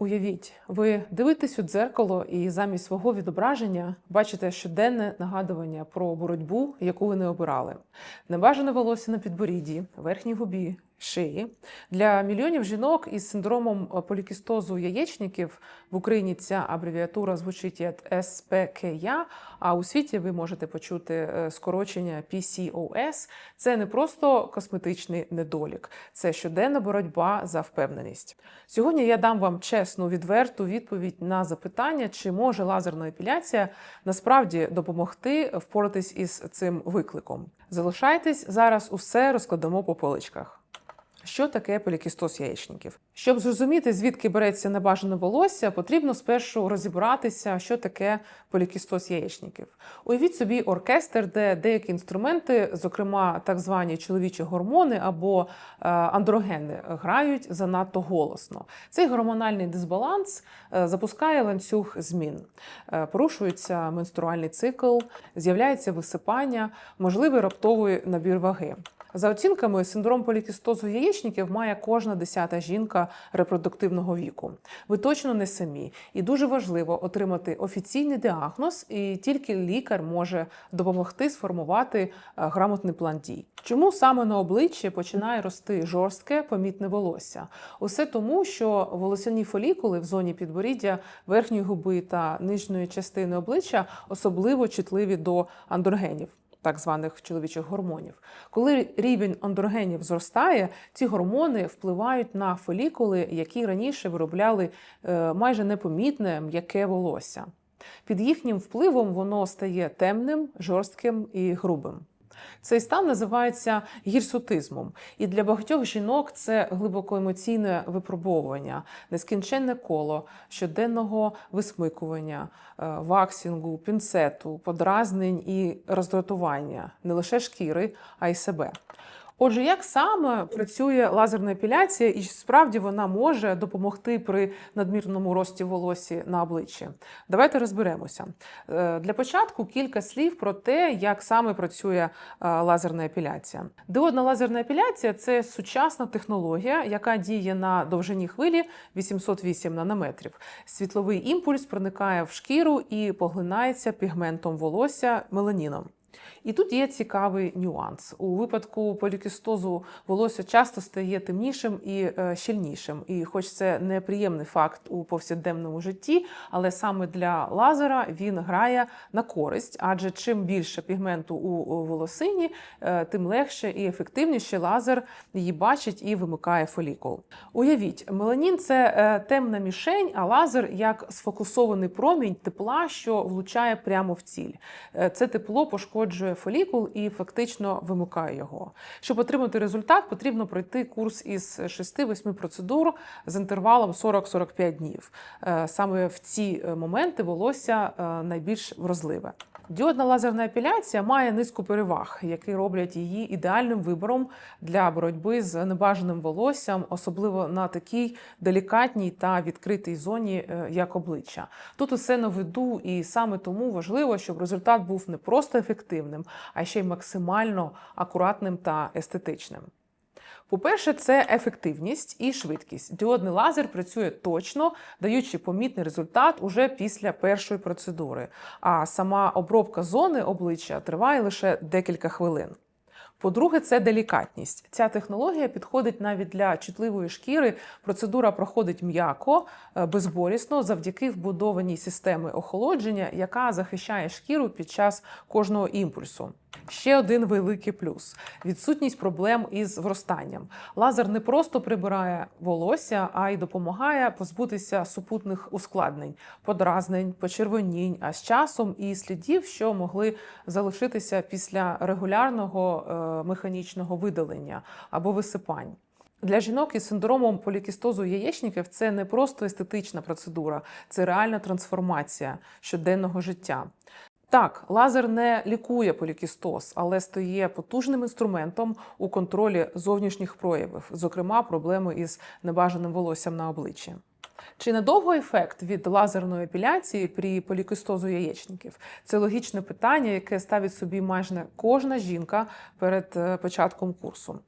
Уявіть, ви дивитесь у дзеркало і замість свого відображення бачите щоденне нагадування про боротьбу, яку ви не обирали. Небажане волосся на підборідді, верхній губі, шиї. Для мільйонів жінок із синдромом е, полікістозу яєчників в Україні ця абревіатура звучить як СПКЯ, а у світі ви можете почути е, скорочення PCOS. Це не просто косметичний недолік, це щоденна боротьба за впевненість. Сьогодні я дам вам чесну, відверту відповідь на запитання, чи може лазерна епіляція насправді допомогти впоратись із цим викликом. Залишайтесь зараз, усе розкладемо по поличках. Що таке полікістоз яєчників? Щоб зрозуміти, звідки береться небажане волосся, потрібно спершу розібратися, що таке полікістоз яєчників. Уявіть собі оркестр, де деякі інструменти, зокрема так звані чоловічі гормони або е, андрогени, грають занадто голосно. Цей гормональний дисбаланс е, запускає ланцюг змін. Е, Порушується менструальний цикл, з'являється висипання, можливий раптовий набір ваги. За оцінками, синдром полікістозу яєчників має кожна десята жінка репродуктивного віку. Ви точно не самі, і дуже важливо отримати офіційний діагноз, і тільки лікар може допомогти сформувати е, грамотний план дій. Чому саме на обличчі починає рости жорстке помітне волосся? Усе тому, що волосяні фолікули в зоні підборіддя, верхньої губи та нижньої частини обличчя особливо чутливі до андрогенів так званих чоловічих гормонів. Коли рівень андрогенів зростає, ці гормони впливають на фолікули, які раніше виробляли е, майже непомітне м'яке волосся. Під їхнім впливом воно стає темним, жорстким і грубим. Цей стан називається гірсутизмом, і для багатьох жінок це глибоко емоційне випробовування, нескінченне коло щоденного висмикування, е, ваксінгу, пінцету, подразнень і роздратування не лише шкіри, а й себе. Отже, як саме працює лазерна епіляція, і справді вона може допомогти при надмірному рості волосі на обличчі? Давайте розберемося. Е, Для початку кілька слів про те, як саме працює е, лазерна епіляція. Диодна лазерна епіляція це сучасна технологія, яка діє на довжині хвилі 808 нанометрів. Світловий імпульс проникає в шкіру і поглинається пігментом волосся меланіном. І тут є цікавий нюанс. У випадку полікістозу волосся часто стає темнішим і е, щільнішим. І, хоч це неприємний факт у повсякденному житті, але саме для лазера він грає на користь, адже чим більше пігменту у волосині, е, тим легше і ефективніше лазер її бачить і вимикає фолікул. Уявіть, меланін це е, темна мішень, а лазер як сфокусований промінь тепла, що влучає прямо в ціль. Це тепло пошкоджує фолікул і фактично вимикає його. Щоб отримати результат, потрібно пройти курс із 6-8 процедур з інтервалом 40-45 днів. Е, Саме в ці е, моменти волосся е, найбільш вразливе. Діодна лазерна епіляція має низку переваг, які роблять її ідеальним вибором для боротьби з небажаним волоссям, особливо на такій делікатній та відкритій зоні, е, як обличчя. Тут усе на виду, і саме тому важливо, щоб результат був не просто ефективним, а ще й максимально акуратним та естетичним. По-перше, це ефективність і швидкість. Діодний лазер працює точно, даючи помітний результат уже після першої процедури. А сама обробка зони обличчя триває лише декілька хвилин. По-друге, це делікатність. Ця технологія підходить навіть для чутливої шкіри. Процедура проходить м'яко, е, безболісно завдяки вбудованій системи охолодження, яка захищає шкіру під час кожного імпульсу. Ще один великий плюс відсутність проблем із вростанням. Лазер не просто прибирає волосся, а й допомагає позбутися супутних ускладнень, подразнень, почервонінь, а з часом і слідів, що могли залишитися після регулярного е, механічного видалення або висипань. Для жінок із синдромом полікістозу яєчників це не просто естетична процедура, це реальна трансформація щоденного життя. Так, лазер не лікує полікістоз, але стає потужним інструментом у контролі зовнішніх проявів, зокрема проблеми із небажаним волоссям на обличчі. Чи надовго ефект від лазерної епіляції при полікистозу яєчників? Це логічне питання, яке ставить собі майже кожна жінка перед е, початком курсу.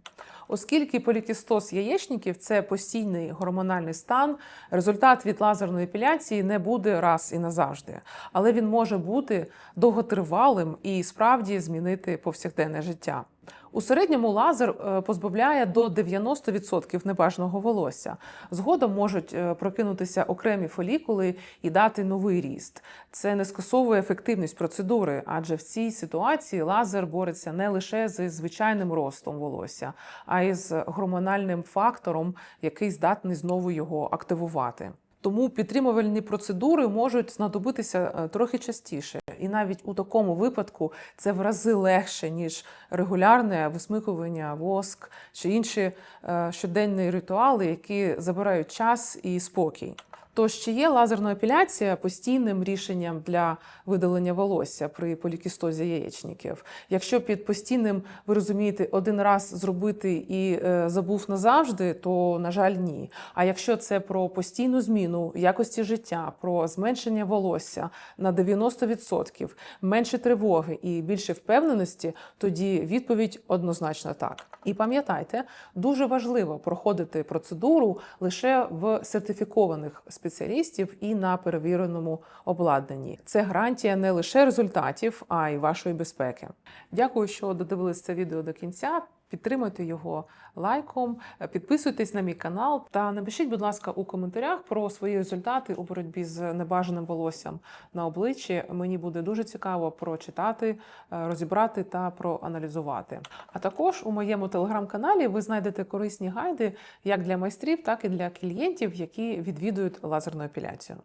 Оскільки полікістоз яєчників це постійний гормональний стан, результат від лазерної епіляції не буде раз і назавжди, але він може бути довготривалим і справді змінити повсякденне життя. У середньому лазер е, позбавляє до 90% небажаного волосся. Згодом можуть е, прокинутися окремі фолікули і дати новий ріст. Це не скасовує ефективність процедури, адже в цій ситуації лазер бореться не лише з звичайним ростом волосся, а й з гормональним фактором, який здатний знову його активувати. Тому підтримувальні процедури можуть знадобитися е, трохи частіше, і навіть у такому випадку це в рази легше ніж регулярне висмикування, воск чи інші е, щоденні ритуали, які забирають час і спокій. Тож чи є лазерна епіляція постійним рішенням для видалення волосся при полікістозі яєчників? Якщо під постійним ви розумієте один раз зробити і е, забув назавжди, то на жаль, ні. А якщо це про постійну зміну якості життя, про зменшення волосся на 90%, менше тривоги і більше впевненості, тоді відповідь однозначно так. І пам'ятайте, дуже важливо проходити процедуру лише в сертифікованих спеціалістів і на перевіреному обладнанні. Це гарантія не лише результатів, а й вашої безпеки. Дякую, що додивились це відео до кінця. Підтримуйте його лайком, підписуйтесь на мій канал та напишіть, будь ласка, у коментарях про свої результати у боротьбі з небажаним волоссям на обличчі. Мені буде дуже цікаво прочитати, е, розібрати та проаналізувати. А також у моєму телеграм-каналі ви знайдете корисні гайди як для майстрів, так і для клієнтів, які відвідують лазерну епіляцію.